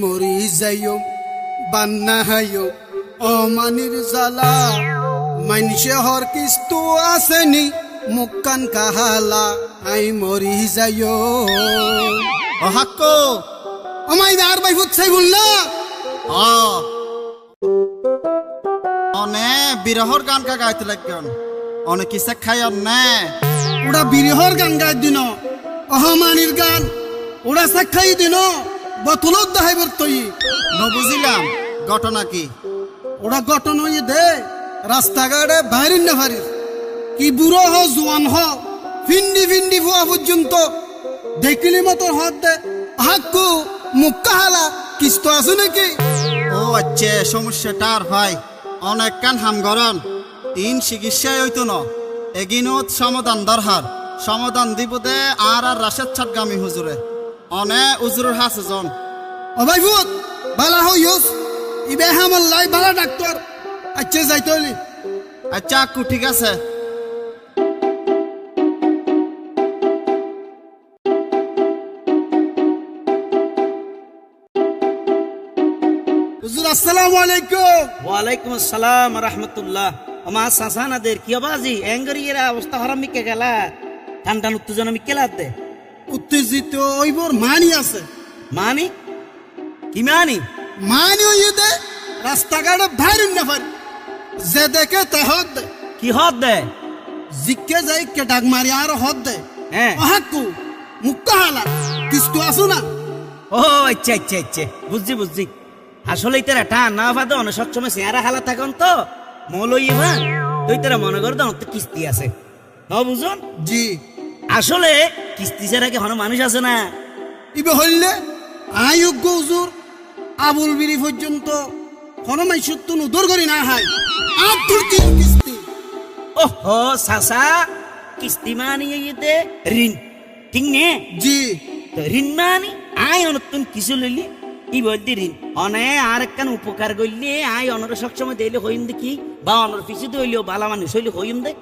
মরি যাইও বান্না হাইও। অমানির জ্বালা মানসে হর কিস্তু আসেনি মুক্কান কাহালা আই মরি যাইও। অহাক্ক আমাই আর বাই ফুটছাই বললা অ অনে বিরহর গান কা গাইতে লাগন অনে কিসে খাই অনে ওরা বিরহর গান গাই দিন। অহমানির গান ওরা খাই দিন। বতলত দাহাইবার ঘটনা কি? ওরা দে কি হ দেখিলি মতো হাত দে, হাক্কু, মুক্কা হালা, কিস্ত আছে নাকি? ও আচ্ছা সমস্যাটা আর হয় অনেক কান হাম গরন তিন চিকিৎসাই হইতো ন। সমাধান দরহার। সমাধান দিব দে, আর আর রাশেদ ছাটগামি হুজুরে। অনে উজুরের হাসে জন। অবাই ফুট বালা হইস ইবে হামাল লাই বালা ডাক্তার। আচ্ছা যাইতে হলি। আচ্ছা আক্কু ঠিক আছে। হুজুর আসসালামু আলাইকুম। ওয়ালাইকুম আসসালাম রহমতুল্লাহ। আমার সাসানাদের কি আবাজি এঙ্গরিয়েরা অবস্থা হরাম মিকে গেলা। টান টান উত্তেজনা মিকে দে। উত্তেজিত ওইবর মানি আছে। মানি? কি মানি? মানি দে রাস্তাঘাটে বাইরেন না পারি। যে দেখে তে হত দে। কি হদ দে? জিকে যাই কে ডাক মারি আর হদ দে। হ্যাঁ। অহাক্কু মুক্কা হালা কিস্তু আসু না। ও আচ্ছা আচ্ছা আচ্ছা। বুঝছি বুঝছি। আসলে ইতারা টান না ফাদে অনেক সবসময় চেহারা হালা থাকুন তো। মৌলই মা তুই তারা মনে কর তো কিস্তি আছে। ন বুঝুন। জি। আসলে কিস্তি ছাড়া কি হন মানুষ আছে না? ইবে হইলে আয়োগ্য হুজুর আবুল বিড়ি পর্যন্ত হনমাই সত্য উদর করি না হাই আর তিন কিস্তি। ওহো সাসা কিস্তি মানি ইতে ঋণ। ঠিক নে? জি। তো ঋণ মানি আয় অনতুন কিছু লইলি ই বলতে ঋণ। অনে আর একখান উপকার করলে আয় অনর সবসময় দিলে হইম দেখি বা অনর পিছু হইলেও বালা মানুষ হইলে হইম দে।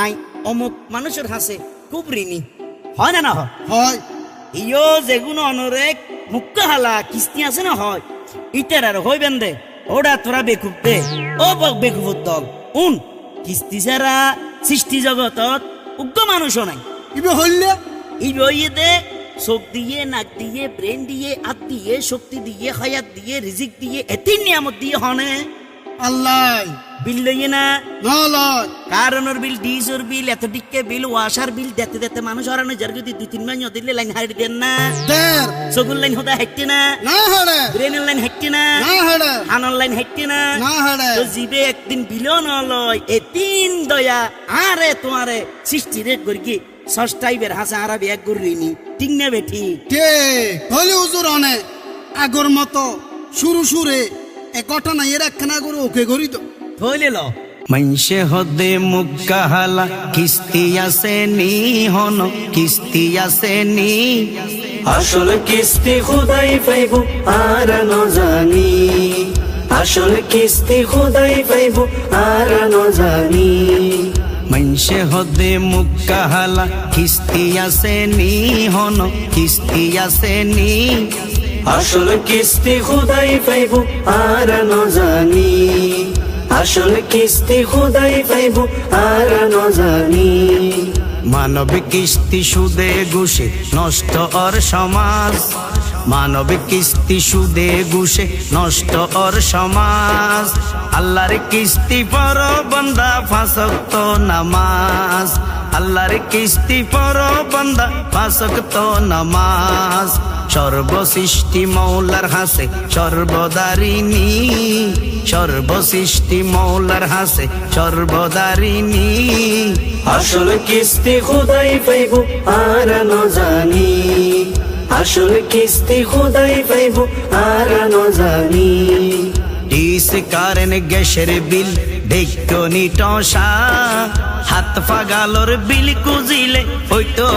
আয় অমুক মানুষের হাসে খুব ঋণী। হয় না না হয়? হয়। ইয়ো যেগুলো অনরে মুক্ত হালা কিস্তি আছে না হয়? ইটার আর হইবেন দে ওটা তোরা বেকুব দে ও বক বেকুব দল। উন কিস্তি ছাড়া সৃষ্টি জগতত উগ্র মানুষও নাই। ইবে হইলে? এই বইয়ে দে চোখ দিয়ে নাক দিয়ে ব্রেন দিয়ে হাত দিয়ে শক্তি দিয়ে হায়াত দিয়ে রিজিক দিয়ে এতিন নিয়ামত দিয়ে হনে? আল্লাহ। বিল লইয়ে না। নলয় কারণের বিল? ডিজের বিল। এত টিকে বিল ওয়াশার বিল। দেতে দেতে মানুষ হারানো যার যদি দুই তিন মাস দিলে লাইন হারিয়ে দেন না। চকুর লাইন হতে হাঁটতে না। না হাড়ে ব্রেনের লাইন হাঁটতে না। না হাড়ে হানর লাইন হাঁটতে না। না হাড়ে তো জিবে একদিন বিলো নলয় এ তিন দয়া। আরে তোমারে সৃষ্টি রে গর্গি। ষষ্ঠাইবের হাসা আরবি এক গরিনি ঠিক না বেঠি? কে হলি হুজুর অনে আগর মতো শুরু সুরে এ ঘটনা এর একখানা করে ওকে করি তো থইলে ল মঞ্চে হদে মুক্কাহালা কিস্তি আছে নি হন কিস্তি আছে নি। আসল কিস্তি খুদাই পাইব আর ন জানি। আসল কিস্তি খুদাই পাইব আর ন জানি। মঞ্চে হদে মুক্কাহালা কিস্তি আছে নি হন কিস্তি আছে নি। আসল কিস্তি খুদাই পাইব, আর জানি। আসল কিস্তি খুদাই পাইব, আর জানি। মানব কিস্তি সুদে ঘুষে নষ্ট অর সমাজ। মানব কিস্তি সুদে ঘুষে নষ্ট অর সমাজ। আল্লাহর কিস্তি পর বন্দা ফাঁসক্ত নামাজ। আল্লাহর কিস্তি পর বন্দা ফাঁসক্ত নামাজ। সর্বসৃষ্টি মৌলার হাসে, সর্বদারিণী। সর্বসৃষ্টি মৌলার হাসে, সর্বদারিণী। আসল কিস্তি খুদাই পাইব, আর ন জানি। আসল কিস্তি খুদাই পাইব, আর ন জানি। ডিস কারেন গ্যাসের বিল। ঢেকনি টসা, হাত ফাগালোর বিল কুজিলে, হইতো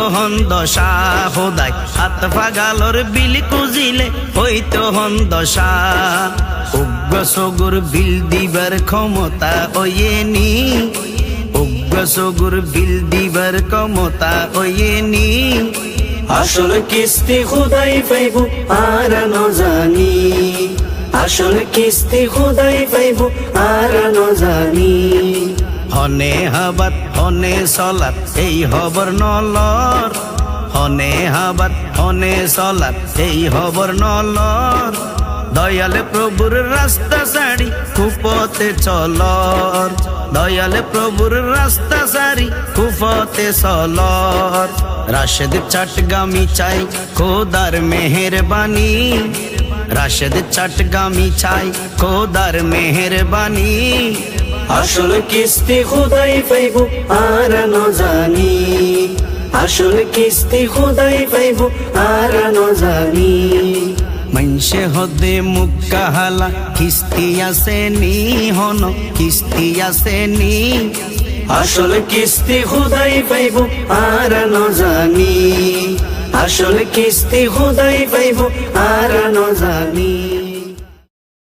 দশা হোদাই, হাত ফাগালোর বিল কুজিলে, হইতো দশা উগ্র সগুর বিল দিবার ক্ষমতা ওয়েনি উগ্র সগুর বিল দিবার ক্ষমতা ওয়েনি আসল কিস্তি খুদাই পাইব, আর জানি আসল কিস্তি খুদাই পাইব, আর জানি। হনে হাবাত, হনে সলাত, এই হবর নলর। হনে হাবাত, হনে সলাত, এই হবর নলর। দয়ালে প্রভুর রাস্তা সারি কুপতে চলর। দয়ালে প্রভুর রাস্তা সারি কুপতে চলর। রাশেদ চাটগামি চাই, খোদার মেহেরবানি। রাশেদ চাটগামি চাই খোদার মেহেরবানি। আসল কিস্তি খুদাই পাইব আর ন জানি। আসল কিস্তি খুদাই পাইব আর ন জানি। মনসে হদে মুক্কাহালা কিস্তি আছে নি হন কিস্তি আছে নি আসল কিস্তি খুদাই পাইব আর ন জানি। আসল কিস্তি হুদাই পাইব আর জানি